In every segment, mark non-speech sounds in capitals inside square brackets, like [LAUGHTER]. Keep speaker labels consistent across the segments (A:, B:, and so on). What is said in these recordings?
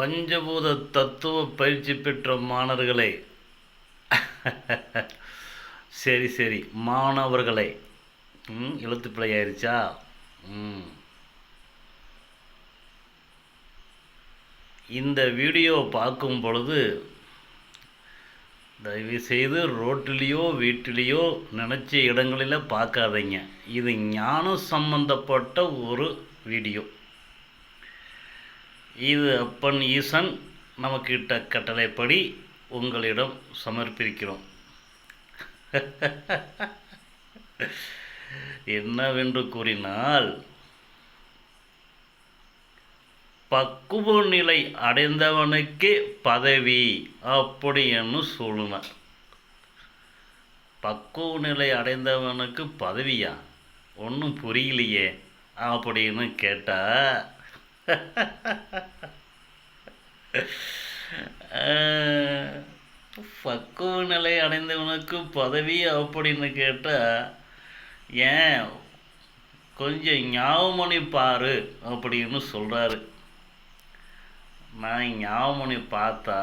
A: பஞ்சபூத தத்துவ பயிற்சி பெற்ற மாணவர்களே. சரி சரி. மாணவர்களே. ம் எழுத்து பிள்ளையாயிருச்சா ஆயிடுச்சா ம். இந்த வீடியோ பார்க்கும் பொழுது தயவு செய்து ரோட்டிலேயோ வீட்டிலேயோ நினச்ச இடங்களில் பார்க்காதீங்க. இது ஞானம் சம்பந்தப்பட்ட ஒரு வீடியோ. இது அப்பன் ஈசன் நமக்கிட்ட கட்டளைப்படி உங்களிடம் சமர்ப்பிக்கிறோம். [LAUGHS] என்னவென்று கூறினால் பக்குவ நிலை அடைந்தவனுக்கே பதவி அப்படின்னு சொல்லுவேன் பக்குவ நிலை அடைந்தவனுக்கு பதவியா? ஒன்றும் புரியலையே அப்படின்னு கேட்டால் பக்குவ நிலை அடைந்தவனுக்கு பதவி அப்படின்னு கேட்டால் ஏன் கொஞ்சம் ஞாபகமணி பாரு அப்படின்னு சொல்கிறாரு நான் ஞாபகமணி பார்த்தா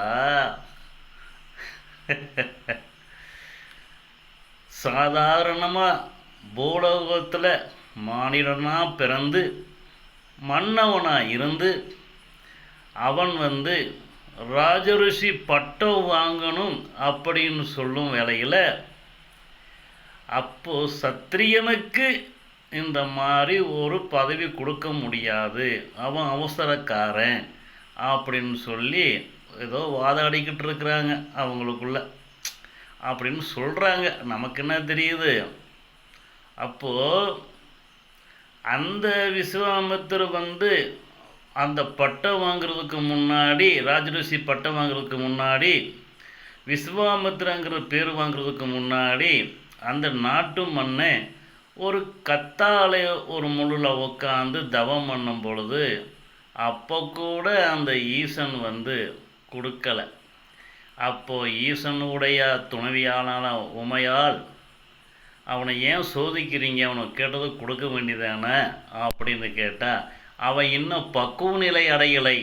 A: சாதாரணமாக பூலோகத்தில் மானிடனாக பிறந்து மன்னவனாக இருந்து அவன் வந்து ராஜரிஷி பட்டம் வாங்கணும் அப்படின்னு சொல்லும் வேலையில் அப்போது சத்திரியனுக்கு இந்த மாதிரி ஒரு பதவி கொடுக்க முடியாது. அவன் அவசரக்காரன் அப்படின்னு சொல்லி ஏதோ வாதாடிக்கிட்டு இருக்கிறாங்க அவங்களுக்குள்ள. அப்படின்னு சொல்கிறாங்க நமக்கு என்ன தெரியுது? அப்போது அந்த விஸ்வாமித்தர் வந்து அந்த பட்டம் வாங்குறதுக்கு முன்னாடி ராஜரிஷி பட்டம் வாங்குறதுக்கு முன்னாடி விஸ்வாமித்திரங்கிற பேர் வாங்குறதுக்கு முன்னாடி அந்த நாட்டு மண்ணை ஒரு கத்தாழை ஒரு முழுல உட்காந்து தவம் பண்ணும் பொழுது அப்போ கூட அந்த ஈசன் வந்து கொடுக்கல. அப்போது ஈசனுடைய துணைவியாளான உமையால் அவனை ஏன் சோதிக்கிறீங்க? அவனை கேட்டது கொடுக்க வேண்டியதானே? அப்படின்னு கேட்டால் அவன் இன்னும் பக்குவ நிலை அடையலை.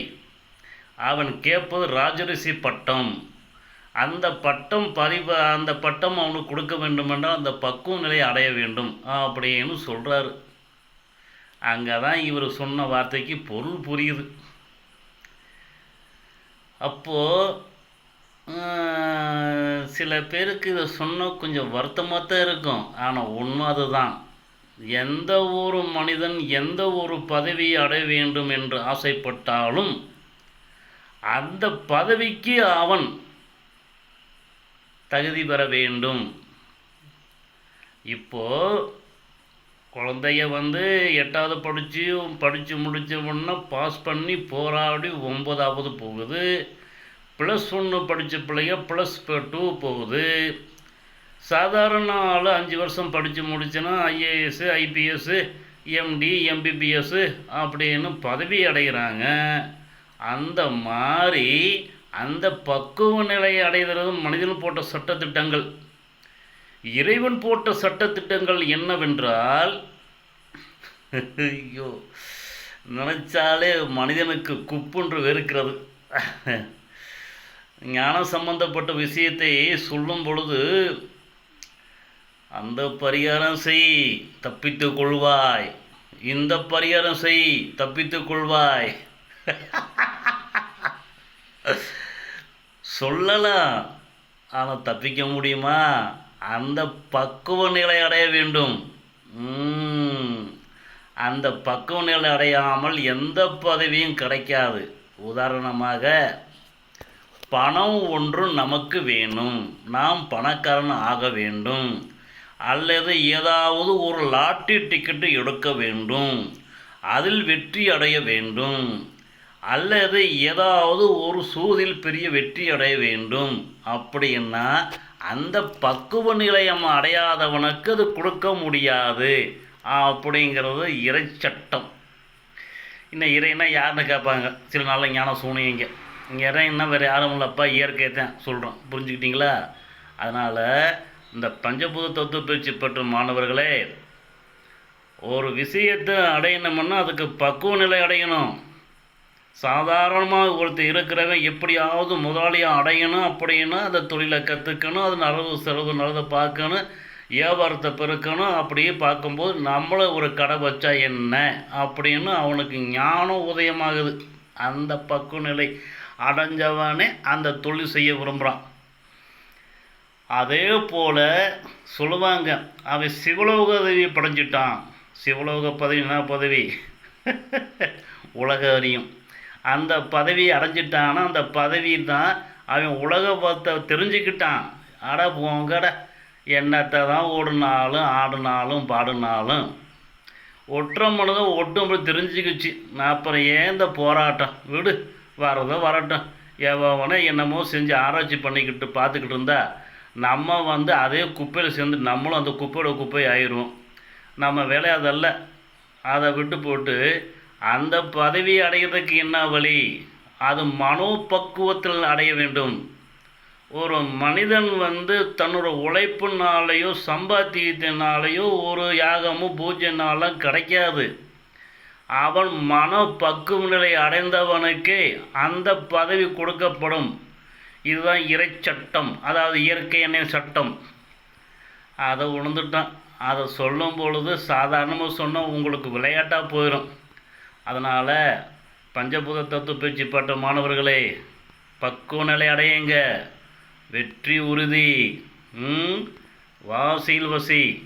A: அவன் கேட்பது ராஜரிஷி பட்டம். அந்த பட்டம் பதிவு அந்த பட்டம் அவனுக்கு கொடுக்க வேண்டுமென்றால் அந்த பக்குவ நிலை அடைய வேண்டும் அப்படின்னு சொல்கிறாரு அங்கே தான் இவர் சொன்ன வார்த்தைக்கு பொருள் புரியுது. அப்போது சில பேருக்கு இதை சொன்னால் கொஞ்சம் வருத்தமாக தான் இருக்கும். ஆனால் உண்மை அதுதான். எந்த ஒரு மனிதன் எந்த ஒரு பதவியை அடைய வேண்டும் என்று ஆசைப்பட்டாலும் அந்த பதவிக்கு அவன் தகுதி பெற வேண்டும். இப்போ குழந்தைய வந்து எட்டாவது படித்து படித்து முடித்த உடனே பாஸ் பண்ணி போராடி ஒன்பதாவது போகுது. ப்ளஸ் ஒன்று படித்த பிள்ளைங்க ப்ளஸ் டூ போகுது. சாதாரண ஆள் அஞ்சு வருஷம் படித்து முடிச்சுன்னா ஐஏஎஸ் ஐபிஎஸ் எம்டி எம்பிபிஎஸ் அப்படின்னு பதவி அடைகிறாங்க. அந்த மாதிரி அந்த பக்குவ நிலையை அடைகிறது மனிதன் போட்ட சட்டத்திட்டங்கள். இறைவன் போட்ட சட்டத்திட்டங்கள் என்னவென்றால் ஐயோ நினச்சாலே மனிதனுக்கு குப்புன்று வெறுக்கிறது. ஞானம் சம்பந்தப்பட்ட விஷயத்தை சொல்லும் பொழுது அந்த பரிகாரம் செய் தப்பித்து கொள்வாய். இந்த பரிகாரம் செய் தப்பித்து கொள்வாய். சொல்லலாம். ஆனால் தப்பிக்க முடியுமா? அந்த பக்குவ நிலை அடைய வேண்டும். அந்த பக்குவ நிலை அடையாமல் எந்த பதவியும் கிடைக்காது. உதாரணமாக பணம் ஒன்று நமக்கு வேணும். நாம் பணக்காரன் ஆக வேண்டும். அல்லது ஏதாவது ஒரு லாட்டரி டிக்கெட்டு எடுக்க வேண்டும். அதில் வெற்றி அடைய வேண்டும். அல்லது ஏதாவது ஒரு சூதில் பெரிய வெற்றி அடைய வேண்டும். அப்படின்னா அந்த பக்குவ நிலையம் அடையாதவனுக்கு அது கொடுக்க முடியாது. அப்படிங்கிறது இறைச்சட்டம். இன்னும் இறைனா யாருன்னு கேட்பாங்க? சில நாளில் ஞானம் சூனியங்க இங்கே இறைன்னா வேறு யாரும் இல்லைப்பா இயற்கை தான் சொல்கிறோம் புரிஞ்சுக்கிட்டீங்களா? அதனால் இந்த பஞ்சபூத தத்துவ பயிற்சி பெற்ற மாணவர்களே ஒரு விஷயத்தை அடையணும்னா அதுக்கு பக்குவ நிலை அடையணும். சாதாரணமாக ஒருத்தர் இருக்கிறவன் எப்படியாவது முதலாளியாக அடையணும் அப்படின்னா அந்த தொழிலை கற்றுக்கணும் அது நல்லது செலவு நல்லதை பார்க்கணும் வியாபாரத்தை பெருக்கணும் அப்படியே பார்க்கும்போது நம்மளும் ஒரு கடை வச்சா என்ன? அப்படின்னு அவனுக்கு ஞானம் உதயமாகுது. அந்த பக்குவநிலை அடைஞ்சவனே அந்த தொழில் செய்ய விரும்புகிறான் அதே போல் சொல்லுவாங்க அவன் சிவலோக பதவி படைஞ்சிட்டான். சிவலோக பதவி என்ன பதவி? [LAUGHS] உலக அறியும். அந்த பதவி அடைஞ்சிட்டான்னா அந்த பதவி தான் அவன் உலகத்தை தெரிஞ்சுக்கிட்டான். அட போங்கட என்னத்தை தான் ஓடுனாலும் ஆடினாலும் பாடினாலும். ஒற்றை மனதும் ஒட்டும்படி தெரிஞ்சுக்கிச்சு. நான் அப்புறம் ஏன் இந்த போராட்டம்? விடு. வரதோ வரட்டும். எவனோ என்னமோ செஞ்சு ஆராய்ச்சி பண்ணிக்கிட்டு பார்த்துக்கிட்டு இருந்தா நம்ம வந்து அதே குப்பையில் சேர்ந்து நம்மளும் அந்த குப்பையோட குப்பை ஆயிடுவோம். நம்ம வேலை அதல்ல அதை விட்டு போட்டு அந்த பதவி அடைகிறதுக்கு என்ன வழி? அது மனோபக்குவத்தில் அடைய வேண்டும். ஒரு மனிதன் வந்து தன்னோட உழைப்புனாலேயோ சம்பாத்தியத்தினாலேயோ ஒரு யாகமும் பூஜைனாலும் கிடைக்காது. அவன் மன பக்குவ நிலை அடைந்தவனுக்கே அந்த பதவி கொடுக்கப்படும். இதுதான் இறைச்சட்டம் அதாவது இயற்கை எண்ணெய் சட்டம். அதை உணர்ந்துட்டான். அதை சொல்லும் பொழுது சாதாரணமாக சொன்னால் உங்களுக்கு விளையாட்டாக போயிடும் அதனால் பஞ்சபூத தத்துவ பேச்சு பட்ட மாணவர்களே பக்குவ நிலை அடையுங்க. வெற்றி உறுதி. ம்? வாசியில் வசி.